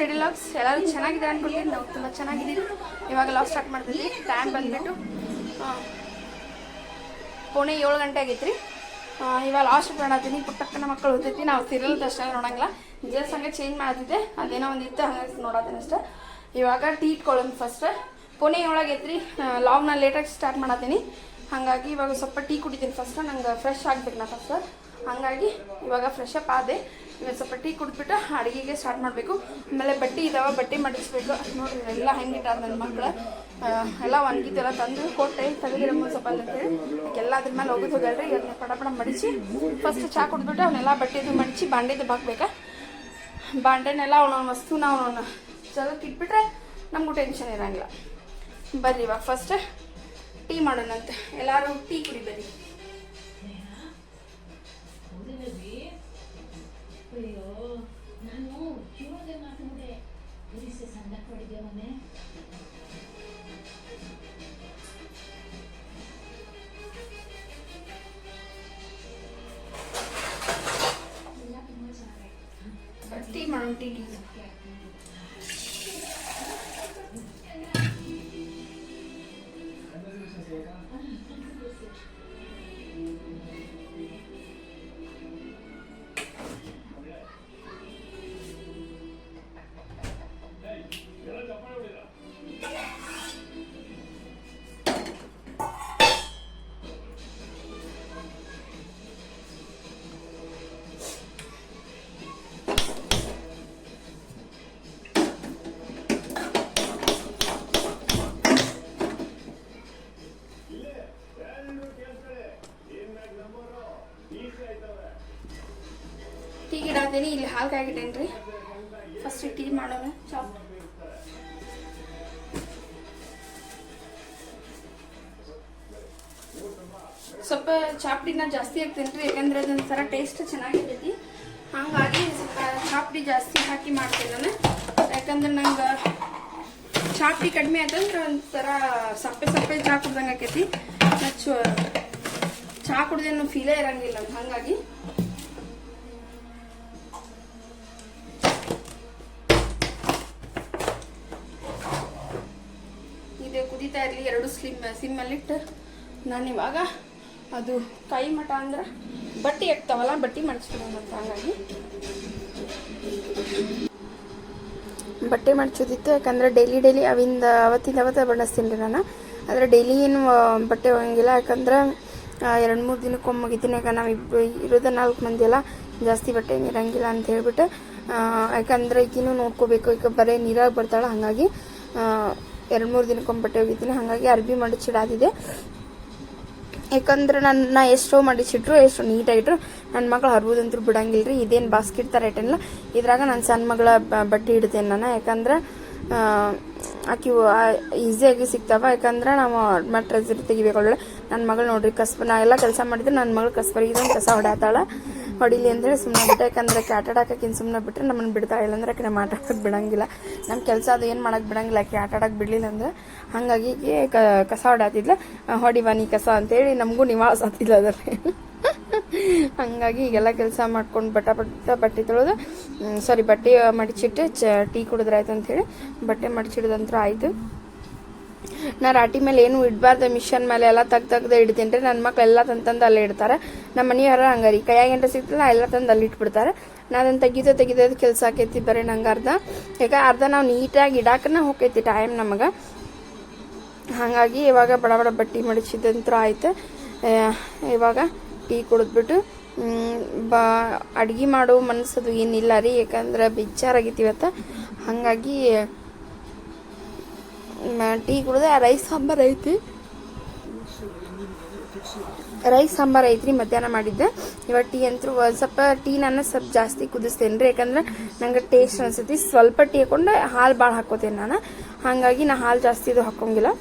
Vlogs ಎಲ್ಲರೂ ಚೆನ್ನಾಗಿದೆ ಅನ್ಕೊಂಡಿದ್ದೀನಿ ನಾವು ತುಂಬ ಚೆನ್ನಾಗಿದ್ದೀವಿ ಇವಾಗ ಲಾಗ್ ಸ್ಟಾರ್ಟ್ ಮಾಡ್ತೀವಿ ಟೈಮ್ ಬಂದ್ಬಿಟ್ಟು ಪೋಣೆ ಏಳು ಗಂಟೆ ಆಗೈತ್ರಿ. ಇವಾಗ ಲಾಸ್ಟ್ ಮಾಡತ್ತೀನಿ ಪುಟ್ಟಕ್ಕನ ಮಕ್ಕಳು ಓದ್ತೈತಿ ನಾವು ಸೀರಿಯಲ್ ದರ್ಶನ ನೋಡಂಗಿಲ್ಲ. ಡ್ರೆಸ್ ಹಂಗೆ ಚೇಂಜ್ ಮಾಡ್ತಿದ್ದೆ ಅದೇನೋ ಒಂದು ಇತ್ತು ಹಂಗೆ ನೋಡತ್ತೀನಿ ಅಷ್ಟೆ. ಇವಾಗ ಟೀ ಇಟ್ಕೊಳ್ಳೋಣ ಫಸ್ಟ್ ಪುಣೆ ಒಳಗೈತ್ರಿ ಲಾಗ್ನ ಲೇಟಾಗಿ ಸ್ಟಾರ್ಟ್ ಮಾಡತ್ತೀನಿ. ಹಾಗಾಗಿ ಇವಾಗ ಸ್ವಲ್ಪ ಟೀ ಕುಡಿತೀನಿ ಫಸ್ಟ್ ನಂಗೆ ಫ್ರೆಶ್ ಆಗ್ಬೇಕು ನಾ ಫಸ್ಟ್ ಹಾಗಾಗಿ ಇವಾಗ ಫ್ರೆಶ್ ಅಪ್ ಆದೆ. ಇವಾಗ ಸ್ವಲ್ಪ ಟೀ ಕುಡಿದ್ಬಿಟ್ಟು ಅಡುಗೆಗೆ ಸ್ಟಾರ್ಟ್ ಮಾಡಬೇಕು. ಆಮೇಲೆ ಬಟ್ಟೆ ಇದಾವೆ, ಬಟ್ಟೆ ಮಡಿಸ್ಬೇಕು ನೋಡಿ ಎಲ್ಲ ಹೆಂಗಿಟ್ಟಾರ ನನ್ನ ಮಕ್ಕಳು ಎಲ್ಲ ಒಣಗಿದ್ದೆಲ್ಲ ತಂದು ಕೊಟ್ಟೆ. ತೆಗೆದಿರೋ ಸ್ವಲ್ಪ ಅಂತೇಳಿ ಎಲ್ಲ ಅದ್ರ ಮೇಲೆ ಹೋಗೋದು ಹೋಗಲ್ರಿ. ಅದನ್ನ ಪಡ ಪಡ ಮಡಿಸಿ ಫಸ್ಟ್ ಚಾ ಕುಡಿದ್ಬಿಟ್ಟು ಅವನ್ನೆಲ್ಲ ಬಟ್ಟೆದು ಮಡಿಸಿ ಬಾಂಡೆದು ಬಾಕ್ಬೇಕಾ ಬಾಂಡೆನೆಲ್ಲ ಅವನವ್ನ ವಸ್ತುನ ಅವನವ್ನ ಜಲಕ್ಕೆ ಇಟ್ಬಿಟ್ರೆ ನಮಗೂ ಟೆನ್ಷನ್ ಇರಂಗಿಲ್ಲ. ಬರ್ರಿ ಇವಾಗ ಫಸ್ಟ್ ಟೀ ಮಾಡೋಣಂತೆ. ಎಲ್ಲರೂ ಟೀ ಕುಡಿ ಬರ್ರಿ. ನಾನು ಶಿವಗೆ ಮಾತನಾಡೆ ಇರಿಸಿ ಸಂದ ಕೊಡಿದೆ ಮನೆ ಎಲ್ಲ ತುಂಬ ಚೆನ್ನಾಗೈತೆ ಟೀ. ಮಾಡೋಣ ಟೀ ಟೀ ಗಿಡ ಅದೇನಿ ಇಲ್ಲಿ ಹಾಲು ಕಾಯ್ಗಿಟ್ಟೇನ್ರಿ ಫಸ್ಟ್ ಟೀ ಮಾಡೋಣ ಚಾಪ್ ಸ್ವಲ್ಪ ಚಾಪ್ಡಿನ ಜಾಸ್ತಿ ಹಾಕ್ತೇನ್ರಿ, ಯಾಕಂದ್ರೆ ಅದೊಂಥರ ಟೇಸ್ಟ್ ಚೆನ್ನಾಗಿರ್ತೈತಿ. ಹಾಗಾಗಿ ಸ್ವಲ್ಪ ಚಾಪ್ಡಿ ಜಾಸ್ತಿ ಹಾಕಿ ಮಾಡ್ತೀನಿ ನಾನು. ಯಾಕಂದ್ರೆ ನಂಗೆ ಚಾಪುಡಿ ಕಡಿಮೆ ಆಯ್ತಂದ್ರೆ ಒಂಥರ ಸಪ್ಪೆ ಸಪ್ಪೆ ಚಾ ಕುಡ್ದಂಗೆ ಆಕೈತಿ. ಮಚ್ಚು ಚಾ ಕುಡ್ದೇನು ಫೀಲೇ ಇರಂಗಿಲ್ಲ, ಹಾಗಾಗಿ. ಕುದೀತಾ ಇರಲಿ, ಎರಡು ಸ್ಲಿಮ್ ಸಿಮ್ಮಲ್ಲಿಟ್ಟು ನಾನು ಇವಾಗ ಅದು ಕೈ ಮಠ ಅಂದ್ರೆ ಬಟ್ಟೆ ಎಕ್ತವಲ್ಲ ಬಟ್ಟೆ ಅಂತ ಹಂಗಾಗಿ. ಬಟ್ಟೆ ಮಡ್ಚೋದಿತ್ತು ಯಾಕಂದ್ರೆ ಡೈಲಿ ಡೈಲಿ ಅವಿಂದ ಅವತ್ತಿಂದ ಅವತ್ತ ಬಣ್ಣಿಸ್ತೀನಿ ರೀ ನಾನು. ಆದರೆ ಡೈಲಿ ಏನು ಬಟ್ಟೆ ಹೋಗಂಗಿಲ್ಲ ಯಾಕಂದ್ರೆ ಎರಡು ಮೂರು ದಿನಕ್ಕೊಮ್ಮೆ ಮುಗಿತೀನಿ ಯಾಕಂದ್ರೆ ನಾವು ಇಬ್ಬರು ಇರೋದ ನಾಲ್ಕು ಮಂದಿ ಎಲ್ಲ ಜಾಸ್ತಿ ಬಟ್ಟೆ ಇರಂಗಿಲ್ಲ ಅಂತ ಹೇಳ್ಬಿಟ್ಟು ಯಾಕಂದ್ರೆ ಈಗಿನೂ ನೋಡ್ಕೋಬೇಕು, ಈಗ ಬರೀ ನೀರಾಗಿ ಬರ್ತಾಳೆ ಹಾಗಾಗಿ ಎರಡು ಮೂರು ದಿನಕ್ಕೊಮ್ಮೆ ಬಟ್ಟೆ ಹೋಗಿದ್ದೀನಿ ಹಾಗಾಗಿ ಅರ್ಬಿ ಮಡಚಿಡಾದಿದೆ ಯಾಕಂದ್ರೆ ನನ್ನ ನಾ ಎಷ್ಟೋ ಮಡಿಸಿಟ್ರು, ಎಷ್ಟೋ ನೀಟಾಗಿಟ್ರು ನನ್ನ ಮಗಳು ಹರ್ಬೋದಂತೂ ಬಿಡಂಗಿಲ್ಲ ರೀ ಇದೇನು ಬಾಸ್ಕೆಟ್ ಥರ ಇಟ್ಟೇನಿಲ್ಲ ಇದ್ರಾಗ ನನ್ನ ಸಣ್ಣ ಮಗಳ ಬಟ್ಟೆ ಇಡ್ತೇನೆ ನಾನು. ಯಾಕಂದ್ರೆ ಆಕೆ ಆಕಿ ಈಸಿಯಾಗಿ ಸಿಗ್ತಾವ. ಯಾಕಂದ್ರೆ ನಾವು ಮಟ್ರೆಸ್ ತೆಗಿಬೇಕು ತೆಗಿಬೇಕಲ್ಲ ನನ್ನ ಮಗಳು ನೋಡ್ರಿ, ಕಸ್ಬ ನಾ ಎಲ್ಲ ಕೆಲಸ ಮಾಡಿದ್ರೆ ನನ್ನ ಮಗಳು ಕಸ್ಬರಿಗೆ ಕಸ ಹೊಡ್ಯಾತಾಳ. ಹೊಡಿಲಿ ಅಂದ್ರೆ ಸುಮ್ಮನೆ ಬಿಟ್ಟೆ ಯಾಕಂದ್ರೆ ಆಡೋಕಿನ್ ಸುಮ್ಮನೆ ಬಿಟ್ಟರೆ ನಮ್ಮನ್ನು ಬಿಡ್ತಾಳೆ ಇಲ್ಲಾಂದ್ರೆ ಆಕೆ ನಮ್ಮ ಆಡೋಕೆ ಬಿಡಂಗಿಲ್ಲ. ನಮ್ಮ ಕೆಲಸ ಅದು ಏನು ಮಾಡಕ್ಕೆ ಬಿಡಂಗಿಲ್ಲ. ಆಟ ಆಡೋಕೆ ಬಿಡಲಿಲ್ಲ ಅಂದ್ರೆ ಹಾಗಾಗಿ ಕಸ ಹೊಡಾತಿದ್ಲ ಹೊಡಿವ ನೀ ಕಸ ಅಂತೇಳಿ ನಮಗೂ ನಿವಾಸ ಆತಿಲ್ಲ ಅದ್ರ ಹಂಗಾಗಿ ಈಗೆಲ್ಲ ಕೆಲಸ ಮಾಡ್ಕೊಂಡು ಬಟ್ಟ ಬಟ್ಟ ಬಟ್ಟೆ ತೊಳೆದು ಸಾರಿ ಬಟ್ಟೆ ಮಡಿಚಿಟ್ಟು ಚ, ಟೀ ಆಯ್ತು ಅಂತೇಳಿ ಬಟ್ಟೆ ಮಡಿಚಿಡೋದಂತ್ರ ಆಯಿತು. ನಾ ರಾಟಿ ಮೇಲೆ ಏನು ಇಡಬಾರ್ದು, ಮಿಷನ್ ಮೇಲೆ ಎಲ್ಲ ತಗ್ ತೆಗ್ದು ಇಡ್ತೀನಿ ರೀ. ನನ್ನ ಮಕ್ಳು ಎಲ್ಲ ತಂದು ಅಲ್ಲೇ ಇಡ್ತಾರೆ. ನಮ್ಮ ಮನೆಯವ್ರ ಹಂಗಾರಿ ಕೈಯಾಗ ಏನ್ರ ಸಿಗ್ತಲ್ಲ ಎಲ್ಲ ತಂದು ಅಲ್ಲಿ ಇಟ್ಬಿಡ್ತಾರೆ. ನಾ ಅದನ್ನು ತೆಗಿತೋ ತೆಗಿಯೋದು ಕೆಲಸ ಆಕೈತಿ ಬರೀ ನಂಗೆ ಅರ್ಧ. ಯಾಕೆ ಅರ್ಧ ನಾವು ನೀಟಾಗಿ ಇಡಾಕನ ಹೋಗೈತಿ ಟೈಮ್ ನಮಗೆ. ಹಾಗಾಗಿ ಇವಾಗ ಬಡ ಬಡ ಬಟ್ಟೆ ಮಡಿಸಿದಂತ್ರ ಆಯ್ತು. ಇವಾಗ ಟೀ ಕುಡಿದ್ಬಿಟ್ಟು ಬಾ, ಅಡ್ಗೆ ಮಾಡೋ ಮನಸ್ಸದು ಏನಿಲ್ಲ ರೀ. ಯಾಕಂದ್ರೆ ಬೇಜಾರಾಗಿತ್ತು ಇವತ್ತು ಹಾಗಾಗಿ ಟೀ ಕುಡಿದೆ ರೈಸ್ ಸಾಂಬಾರು ಐತಿ. ರೈಸ್ ಸಾಂಬಾರು ಐತ್ರಿ, ಮಧ್ಯಾಹ್ನ ಮಾಡಿದ್ದೆ. ಇವಾಗ ಟೀ ಅಂತೂ ಒಂದು ಸ್ವಲ್ಪ ಟೀ ನಾನು ಸ್ವಲ್ಪ ಜಾಸ್ತಿ ಕುದಿಸ್ತೇನೆ ರೀ, ಯಾಕಂದ್ರೆ ನಂಗೆ ಟೇಸ್ಟ್ ಅನ್ಸತಿ ಸ್ವಲ್ಪ ಟೀ ಹಾಕೊಂಡು, ಹಾಲು ಭಾಳ ಹಾಕೋತೇನೆ ನಾನು. ಹಾಗಾಗಿ ನಾ ಹಾಲು ಜಾಸ್ತಿ ಇದು ಹಾಕೋಂಗಿಲ್ಲ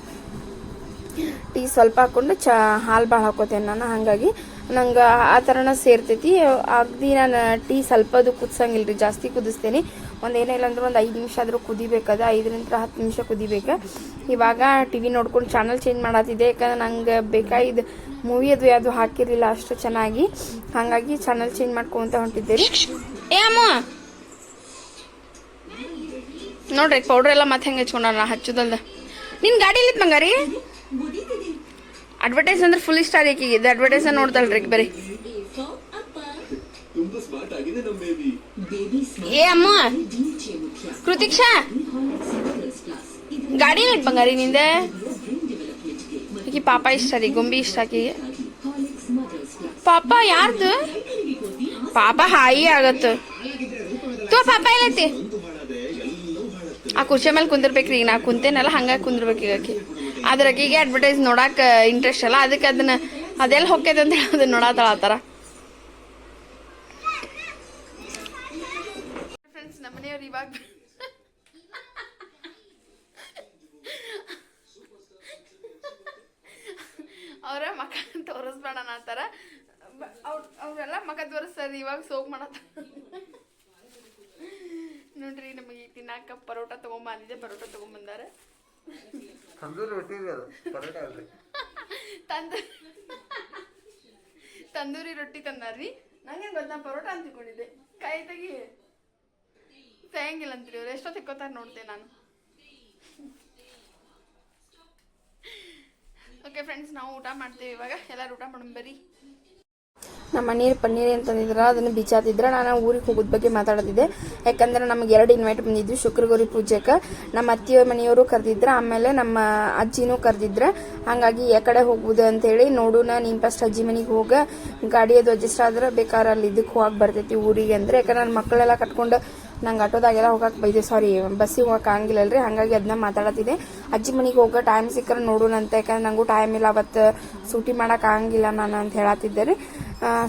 ಟೀ ಸ್ವಲ್ಪ ಹಾಕೊಂಡು, ಚ, ಹಾಲು ಭಾಳ ಹಾಕೋತೇನೆ ನಾನು, ಹಾಗಾಗಿ. ನಂಗೆ ಆ ಥರನ ಸೇರ್ತೈತಿ. ಅಗ್ದಿ ನಾನು ಟೀ ಸ್ವಲ್ಪದು ಕುದಿಸಂಗಿಲ್ಲ ರೀ ಜಾಸ್ತಿ ಕುದಿಸ್ತೇನೆ. ಒಂದು ಏನಿಲ್ಲ ಅಂದ್ರೆ ಒಂದು ಐದು ನಿಮಿಷ ಆದರೂ ಕುದಿಬೇಕದ ಐದರಿಂದ ಹತ್ತು ನಿಮಿಷ ಕುದಿಬೇಕು. ಇವಾಗ ಟಿ ವಿ ನೋಡ್ಕೊಂಡು ಚಾನಲ್ ಚೇಂಜ್ ಮಾಡತ್ತಿದೆ ಯಾಕಂದ್ರೆ ನಂಗೆ ಬೇಕಾದ ಮೂವಿ ಅದು ಯಾವುದು ಹಾಕಿರಲಿಲ್ಲ ಅಷ್ಟು ಚೆನ್ನಾಗಿ. ಹಾಗಾಗಿ ಚಾನಲ್ ಚೇಂಜ್ ಮಾಡ್ಕೊಂತ ಹೊಂಟಿದ್ದೆ ರೀ ಏ ಅಮ್ಮ! ನೋಡ್ರಿ ಪೌಡ್ರ್ ಎಲ್ಲ ಮತ್ತೆ ಹೆಂಗೆ ಹಚ್ಕೊಂಡ ನಾ ನಿನ್ನ ನಿನ್ ಗಾಡಿ ಇಲ್ಲಿತ್ ಬಂಗಾರಿ? ಅಡ್ವರ್ಟೈಸ್ ಅಂದ್ರೆ ಫುಲ್ ಇಷ್ಟ ರೀ ಇದು. ಅಡ್ವರ್ಟೈಸ್ ನೋಡ್ತಾಳ್ರಿ ಬರೀ. ತುಂಬಾ ಸ್ಮಾರ್ಟ್ ಆಗಿದೆ ನಮ್ ಬೇಬಿ ಏ ಅಮ್ಮ! ಕೃತಿಕ್ಷಾ! ಗಾಡಿ ಇಲ್ಲಿತ್ ಬಂಗಾರಿ ನಿಂದೆ. ಈಕಿ ಪಾಪ ಇಷ್ಟ ರೀ ಗೊಂಬಿ ಇಷ್ಟ ಆಕಿಗೆ ಪಾಪ ಯಾರ್ದು? ಪಾಪ ಹಾಯಿ ಆಗತ್ತ. ತೋ ಪಾಪ ಎಲ್ಲೈತಿ ಆ ಕುರ್ಚಿ ಮೇಲೆ ಕುಂದಿರ್ಬೇಕ್ರಿ ಈಗ ನಾ ಕುಂತೇನಲ್ಲ ಹಂಗ ಕುಂದಿರ್ಬೇಕು ಈಗ ಆಕಿ. ಅದ್ರ ಆಕಿಗೆ ಅಡ್ವರ್ಟೈಸ್ ನೋಡಾಕ ಇಂಟ್ರೆಸ್ಟ್ ಅಲ್ಲ ಅದಕ್ಕೆ ಅದನ್ನ ಅದೆಲ್ಲ ಹೊಕ್ಕೈತೆ ಅಂತ ಹೇಳಿ ಅದನ್ನ ನೋಡಾತಾಳ ಆ ಥರ ನಮ್ಮನೆಯವ್ರು ಇವಾಗ ಅವರ ಮಕ ತೋರಿಸ್ಬೇಡ ಅನ್ನತ್ತಾರ ಅವ್ರ ಅವರೆಲ್ಲ ಮಕ ತೋರಿಸ್ತಾರೆ ಇವಾಗ ಸೋಗ್ ಮಾಡತ್ತ ನೋಡ್ರಿ ನಮಗೆ ತಿನ್ನಾಕ ಪರೋಟ ತಗೊಂಬಂದಿದ್ದೆ ಪರೋಟ ತಗೊಂಬಂದಾರ. ತಂದೂರಿ ರೊಟ್ಟಿ ಅದು ಪರೋಟ ಅಲ್ರಿ. ತಂದು ತಂದೂರಿ ರೊಟ್ಟಿ ತಂದಾರ್ರಿ. ನಂಗೇನು ಗೊತ್ತಾ ಪರೋಟ ಅಂತ ತಿಳ್ಕೊಂಡಿದ್ದೆ ಕೈ ತೆಗಿ ತೆಗಿಯಂಗಿಲ್ಲ ಅಂತೀರಿ ಅವ್ರು. ಎಷ್ಟೊತ್ತಿಗೆ ಕೊತ್ತಾರೆ ನೋಡ್ತೇನೆ ನಾನು. ಓಕೆ ಫ್ರೆಂಡ್ಸ್ ನಾವು ಊಟ ಮಾಡ್ತೀವಿ ಇವಾಗ. ಎಲ್ಲರೂ ಊಟ ಮಾಡೋಣ ಬರ್ರಿ ನಮ್ಮ ಮನೆಯವ್ರು ಪನ್ನೀರ್ ಏನು ಅದನ್ನ ಬಿಚಾತಿದ್ರ. ನಾನು ಊರಿಗೆ ಹೋಗೋದ್ ಬಗ್ಗೆ ಮಾತಾಡೋದಿದೆ. ಯಾಕಂದ್ರೆ ನಮಗೆ ಎರಡು ಇನ್ವೈಟ್ ಬಂದಿದ್ವಿ, ಶುಕ್ರಗೌರಿ ಪೂಜೆಗೆ ನಮ್ಮ ಅತ್ತಿಯ ಮನೆಯವರು ಕರೆದಿದ್ರು, ಆಮೇಲೆ ನಮ್ಮ ಅಜ್ಜಿನೂ ಕರೆದಿದ್ರ. ಹಾಗಾಗಿ ಯಾ ಕಡೆ ಹೋಗುದು ಅಂತೇಳಿ ನೋಡೋಣ, ನೀನ್ ಫಸ್ಟ್ ಅಜ್ಜಿ ಮನೆಗೆ ಹೋಗ. ಗಾಡಿ ಅದು ಅಡ್ಜಸ್ಟ್ ಆದ್ರೆ ಬೇಕಾದ್ರೆ ಅಲ್ಲಿ ಇದಕ್ಕೆ ಹೋಗಿ ಬರ್ತೈತಿ ಊರಿಗೆ ಅಂದ್ರೆ. ಯಾಕಂದ್ರೆ ನನ್ನ ಮಕ್ಕಳೆಲ್ಲ ಕಟ್ಕೊಂಡು ನಂಗೆ ಆಟೋದಾಗೆಲ್ಲ ಹೋಗಕ್ಕೆ ಬೈದೆ. ಸಾರಿ ಬಸ್ಸಿಗೆ ಹೋಗಕ್ಕೆ ಆಗಂಗಿಲ್ಲ ಅಲ್ರಿ. ಹಾಗಾಗಿ ಅದನ್ನ ಮಾತಾಡತ್ತಿದ್ದೆ. ಅಜ್ಜಿ ಮನೆಗೆ ಹೋಗೋ ಟೈಮ್ ಸಿಕ್ಕರೆ ನೋಡೋಣ ಅಂತ. ಯಾಕಂದ್ರೆ ನಂಗೂ ಟೈಮ್ ಇಲ್ಲ. ಅವತ್ತು ಸೂಟಿ ಮಾಡಕ್ಕೆ ಆಗಂಗಿಲ್ಲ ನಾನು ಅಂತ ಹೇಳತ್ತಿದ್ದೆ ರೀ.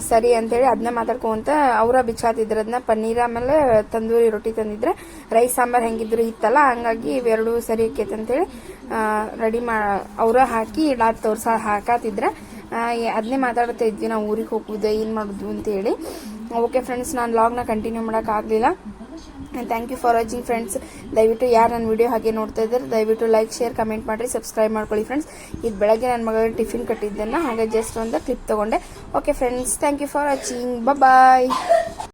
ಸರಿ ಅಂತೇಳಿ ಅದನ್ನ ಮಾತಾಡ್ಕೊಂತ ಅವರ ಬಿಚ್ಚಾತಿದ್ರು. ಅದನ್ನ ಪನ್ನೀರ್ ಆಮೇಲೆ ತಂದೂರಿ ರೊಟ್ಟಿ ತಂದಿದ್ರೆ ರೈಸ್ ಸಾಂಬಾರು ಹೆಂಗಿದ್ರು ಇತ್ತಲ್ಲ, ಹಂಗಾಗಿ ಇವೆರಡು ಸರಿ ಆಕೈತೆ ಅಂತೇಳಿ ರೆಡಿ ಮಾ, ಅವರ ಹಾಕಿ ಇಡಾತ್ ತೋರ್ಸ ಹಾಕಾತಿದ್ರೆ. ಅದನ್ನೇ ಮಾತಾಡ್ತಾ ಇದ್ವಿ. ನಾವು ಊರಿಗೆ ಹೋಗುದು, ಏನು ಮಾಡೋದು ಅಂತೇಳಿ ಓಕೆ ಫ್ರೆಂಡ್ಸ್ ನಾನು ಲಾಗ್ನ ಕಂಟಿನ್ಯೂ ಮಾಡೋಕ್ಕಾಗಲಿಲ್ಲ thank you for watching friends ದಯವಿಟ್ಟು ಯಾರು ನನ್ನ ವಿಡಿಯೋ ಹಾಗೆ ನೋಡ್ತಾ ಇದ್ದಾರೆ, ದಯವಿಟ್ಟು ಲೈಕ್ ಶೇರ್ ಕಮೆಂಟ್ ಮಾಡಿರಿ ಸಬ್ಸ್ಕ್ರೈಬ್ ಮಾಡ್ಕೊಳ್ಳಿ ಫ್ರೆಂಡ್ಸ್ ಇದು ಬೆಳಗ್ಗೆ ನನ್ನ ಮಗಳಿಗೆ ಟಿಫಿನ್ ಕಟ್ಟಿದ್ದನ್ನು, ಹಾಗೆ ಜಸ್ಟ್ ಒಂದು ಕ್ಲಿಪ್ ತೊಗೊಂಡೆ. Okay friends thank you for watching bye